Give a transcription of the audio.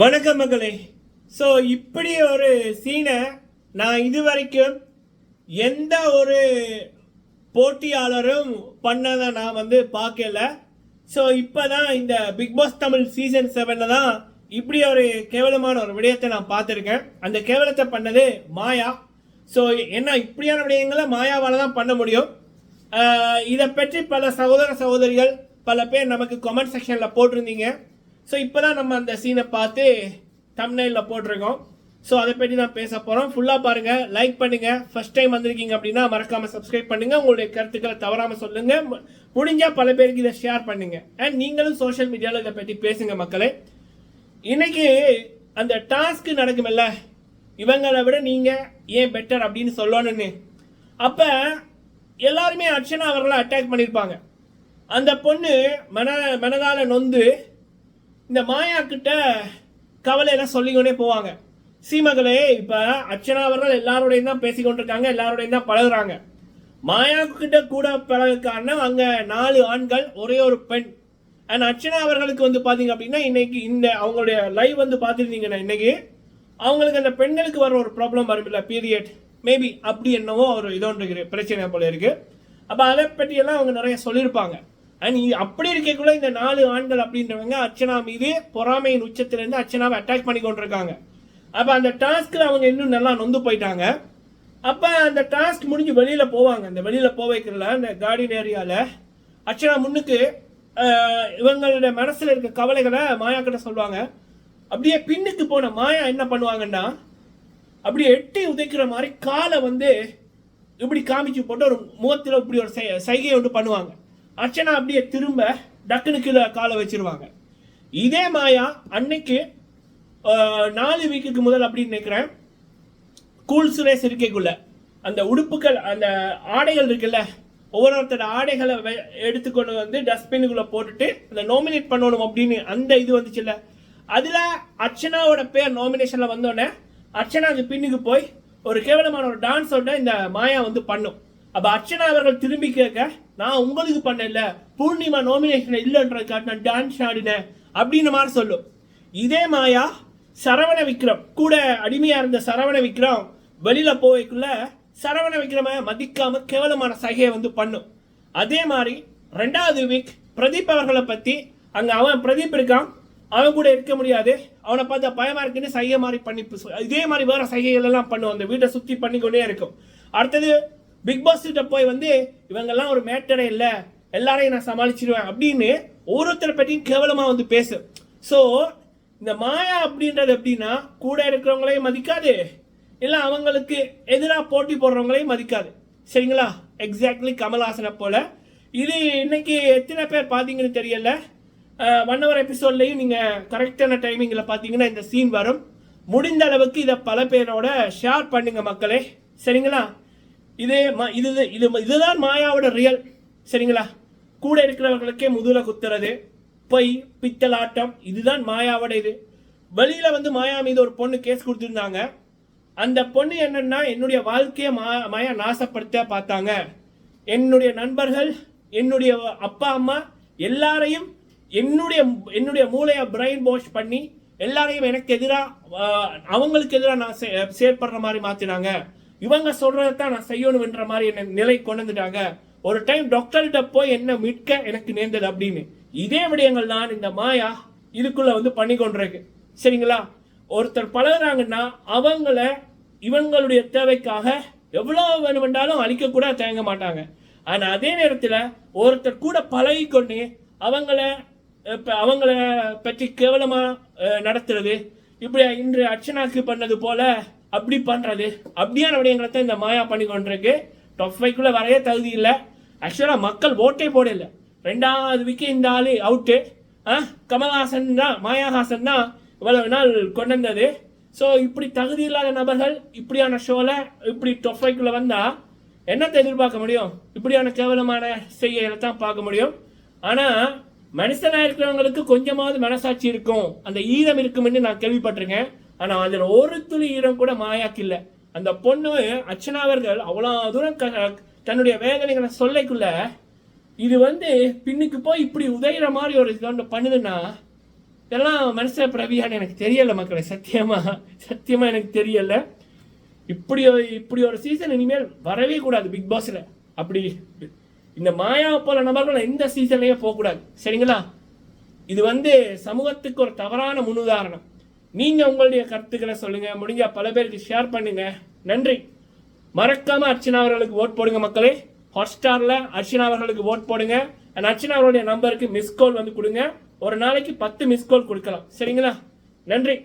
வணக்க மகளே. ஸோ இப்படி ஒரு சீனை நான் இதுவரைக்கும் எந்த ஒரு போட்டியாளரும் பண்ணதை நான் வந்து பார்க்கல. ஸோ இப்போ தான் இந்த பிக் பாஸ் தமிழ் சீசன் செவனில் தான் இப்படி ஒரு கேவலமான ஒரு விடயத்தை நான் பார்த்துருக்கேன். அந்த கேவலத்தை பண்ணது மாயா. ஸோ என்ன இப்படியான விடயங்களை மாயாவால் தான் பண்ண முடியும்? இதை பற்றி பல சகோதர சகோதரிகள் பல பேர் நமக்கு கமெண்ட் செக்ஷனில் போட்டிருந்தீங்க. ஸோ இப்போ தான் நம்ம அந்த சீனை பார்த்து தம்னைலில் போட்டிருக்கோம். ஸோ அதை பற்றி நான் பேச போகிறோம் ஃபுல்லாக பாருங்கள் லைக் பண்ணுங்கள் ஃபஸ்ட் டைம் வந்திருக்கீங்க அப்படின்னா மறக்காமல் சப்ஸ்கிரைப் பண்ணுங்கள் உங்களுடைய கருத்துக்களை தவறாமல் சொல்லுங்கள் முடிஞ்சால் பல பேருக்கு இதை ஷேர் பண்ணுங்கள் அண்ட் நீங்களும் சோஷியல் மீடியாவில் இதை பற்றி பேசுங்க மக்களே. இன்னைக்கு அந்த டாஸ்க்கு நடக்குமில்ல இவங்களை விட நீங்கள் ஏன் பெட்டர் அப்படின்னு சொல்லணும்னு. அப்போ எல்லாருமே அர்ச்சனா அவர்களை அட்டாக் பண்ணியிருப்பாங்க அந்த பொண்ணு மன மனதால் நொந்து இந்த மாயா கிட்ட கவலையெல்லாம் சொல்லிக்கொண்டே போவாங்க. சீமகளே இப்போ அர்ச்சனா அவர்கள் எல்லாரோடையும் தான் பேசிக்கொண்டிருக்காங்க எல்லாரோடையும் தான் பழகுறாங்க. மாயா கிட்ட கூட பழக அங்கே நாலு ஆண்கள் ஒரே ஒரு பெண். அண்ட் அர்ச்சனா அவர்களுக்கு வந்து பார்த்தீங்க அப்படின்னா இன்னைக்கு இந்த அவங்களுடைய லைவ் வந்து பார்த்துருந்தீங்கன்னா இன்னைக்கு அவங்களுக்கு அந்த பெண்களுக்கு வர ஒரு ப்ராப்ளம் வரும்ல பீரியட் மேபி அப்படி என்னவோ ஒரு இதோன்று பிரச்சனை போல இருக்கு. அப்போ அதை பற்றியெல்லாம் அவங்க நிறைய சொல்லியிருப்பாங்க. அண்ட் அப்படி இருக்கக்குள்ள இந்த நாலு ஆண்கள் அப்படின்றவங்க அர்ச்சனா மீது பொறாமையின் உச்சத்திலேருந்து அர்ச்சனாவை அட்டாக் பண்ணி கொண்டிருக்காங்க. அப்போ அந்த டாஸ்க்கில் அவங்க இன்னும் நல்லா நொந்து போயிட்டாங்க. அப்போ அந்த டாஸ்க் முடிஞ்சு வெளியில் போவாங்க. அந்த வெளியில் போக வைக்கிறல அந்த கார்டன் ஏரியாவில் அர்ச்சனா முன்னுக்கு இவங்களோட மனசில் இருக்க கவலைகளை மாயா கிட்ட சொல்லுவாங்க. அப்படியே பின்னுக்கு போன மாயா என்ன பண்ணுவாங்கன்னா அப்படியே எட்டி உதைக்கிற மாதிரி காலை வந்து இப்படி காமிச்சு போட்டு ஒரு முகத்தில் இப்படி ஒரு சை- சைகையை ஒன்று பண்ணுவாங்க. அர்ச்சனா அப்படியே திரும்ப டக்குனு கீழே காலை வச்சிருவாங்க. இதே மாயா அன்னைக்கு நாலு வீக்குக்கு முதல் அப்படின்னு நினைக்கிறேன். கூல் சுரேஷ் இருக்கைக்குள்ள அந்த உடுப்புகள் அந்த ஆடைகள் இருக்குல்ல ஒவ்வொருத்தரோட ஆடைகளை வெ- எடுத்துக்கொண்டு வந்து டஸ்ட்பின்குள்ளே போட்டுட்டு அந்த நாமினேட் பண்ணணும் அப்படின்னு அந்த இது வந்துச்சுல்ல. அதுல அர்ச்சனாவோட பேர் நாமினேஷன்ல வந்தோடனே அர்ச்சனா அந்த பின்னுக்கு போய் ஒரு கேவலமான ஒரு டான்ஸோட இந்த மாயா வந்து பண்ணும். அப்போ அர்ச்சனா அவர்கள் திரும்பி கேட்க நான் உங்களுக்கு பண்ணல பூர்ணிமா நாமினேஷன் இல்லைன்றதுக்காக நான் டான்ஸ் ஆடினேன் அப்படின்னு மாதிரி சொல்லும். இதே மாயா சரவண விக்ரம் கூட அடிமையாக இருந்த சரவண விக்ரம் வெளியில் போய்க்குள்ள சரவண விக்ரம மதிக்காம கேவலமான சகையை வந்து பண்ணும். அதே மாதிரி ரெண்டாவது வீக் பிரதீப் அவர்களை பற்றி அங்கே அவன் பிரதீப் இருக்கான் அவன் கூட இருக்க முடியாது. அவனை பார்த்தா பயமா இருக்குன்னு சைகை மாதிரி பண்ணி இதே மாதிரி வேற சைகைகள் எல்லாம் பண்ணும். அந்த வீட்டை சுற்றி பண்ணிக்கொண்டே இருக்கும். அடுத்தது பிக் பாஸ் கிட்ட போய் வந்து இவங்கெல்லாம் ஒரு மேட்டரே இல்லை. எல்லாரையும் நான் சமாளிச்சிருவேன். அப்படின்னு ஒருத்தரை பற்றியும் கேவலமாக வந்து பேசு. ஸோ இந்த மாயா அப்படின்றது எப்படின்னா கூட இருக்கிறவங்களையும் மதிக்காது. இல்லை அவங்களுக்கு எதிராக போட்டி போடுறவங்களையும் மதிக்காது. சரிங்களா? எக்ஸாக்ட்லி கமல்ஹாசனை போல். இது இன்னைக்கு எத்தனை பேர் பார்த்தீங்கன்னு தெரியல. ஒன் ஹவர் எபிசோட்லையும் நீங்கள் கரெக்டான டைமிங்கில் பார்த்தீங்கன்னா இந்த சீன் வரும். முடிந்த அளவுக்கு இதை பல பேரோட ஷேர் பண்ணுங்க மக்களே. சரிங்களா? இதே இது இது இதுதான் மாயாவோட ரியல் சரிங்களா? கூட இருக்கிறவர்களுக்கே முதுகுல குத்துறது பொய் பித்தலாட்டம் இதுதான் மாயாவோட இது. வெளியில் வந்து மாயா மீது ஒரு பொண்ணு கேஸ் கொடுத்துருந்தாங்க. அந்த பொண்ணு என்னன்னா என்னுடைய வாழ்க்கையை மா மாயா நாசப்படுத்த பார்த்தாங்க. என்னுடைய நண்பர்கள் என்னுடைய அப்பா அம்மா எல்லாரையும் என்னுடைய என்னுடைய மூளையை பிரெயின் வாஷ் பண்ணி எல்லாரையும் எனக்கு எதிராக அவங்களுக்கு எதிராக நான் செயற்படுற மாதிரி மாற்றினாங்க இவங்க சொல்றதான் நான் செய்யணும்ன்ற மாதிரி என்ன நிலை கொண்டு வந்துட்டாங்க. ஒரு டைம் டாக்டர்கிட்ட போய் என்ன மீட்க எனக்கு நேர்ந்தது அப்படின்னு. இதே விடயங்கள் தான் இந்த மாயா இதுக்குள்ள வந்து பண்ணி கொண்டிருக்கு. சரிங்களா? ஒருத்தர் பழகுறாங்கன்னா அவங்கள இவங்களுடைய தேவைக்காக எவ்வளோ வேணுமென்றாலும் அழிக்க கூட தயங்க மாட்டாங்க. ஆனால் அதே நேரத்தில் ஒருத்தர் கூட பழகி கொண்டு அவங்கள இப்போ அவங்கள பற்றி கேவலமாக நடத்துறது. இப்படி இன்று அர்ச்சனாக்கு பண்ணது போல அப்படி பண்ணுறது அப்படியான விடயங்களை தான் இந்த மாயா பண்ணி கொண்டிருக்கு. டாப் ஃபைவ்க்குள்ளே வரைய தகுதி இல்லை. ஆக்சுவலாக மக்கள் ஓட்டே போடல. ரெண்டாவது விக்கெட் இந்த ஆளு அவுட்டு கமல்ஹாசன் தான் மாயாஹாசன் தான் இவ்வளவு நாள் கொண்டு வந்தது ஸோ இப்படி தகுதி இல்லாத நபர்கள் இப்படியான ஷோவில் இப்படி டாப் ஃபைவ்க்குள்ளே வந்தால் என்னத்தை எதிர்பார்க்க முடியும்? இப்படியான கேவலமான செய்கைகளை தான் பார்க்க முடியும். ஆனால் மனுஷனாக இருக்கிறவங்களுக்கு கொஞ்சமாவது மனசாட்சி இருக்கும். அந்த ஈரம் இருக்கும்னு நான் கேள்விப்பட்டிருக்கேன். ஆனால் அதில் ஒரு துளி ஈரம் கூட மாயாக்கு இல்லை அந்த பொண்ணு அர்ச்சனா அவர்கள் அவ்வளோ தூரம் க- தன்னுடைய வேதனைகளை சொல்லைக்குள்ள இது வந்து பின்னுக்கு போய் இப்படி உதையிற மாதிரி ஒரு இது ஒன்று பண்ணுதுன்னா இதெல்லாம் மனுஷ பிரவியான்னு எனக்கு தெரியலை மக்களே சத்தியமாக சத்தியமாக எனக்கு தெரியலை. இப்படி இப்படி ஒரு சீசன் இனிமேல் வரவே கூடாது பிக் பாஸில் அப்படி இந்த மாயாவை போல நபர்கள் எந்த சீசன்லேயே போகக்கூடாது. சரிங்களா? இது வந்து சமூகத்துக்கு ஒரு தவறான முன்னுதாரணம். நீங்கள் உங்களுடைய கருத்துக்களை சொல்லுங்கள் முடிஞ்ச பல பேருக்கு ஷேர் பண்ணுங்க. நன்றி. மறக்காமல் அர்ச்சனா அவர்களுக்கு ஓட் போடுங்க மக்களே. ஹாட்ஸ்டாரில் அர்ச்சனா அவர்களுக்கு ஓட் போடுங்க. அண்ட் அர்ச்சனா அவருடைய நம்பருக்கு மிஸ் கால் வந்து கொடுங்க. ஒரு நாளைக்கு பத்து மிஸ் கால் கொடுக்கலாம். சரிங்களா? நன்றி.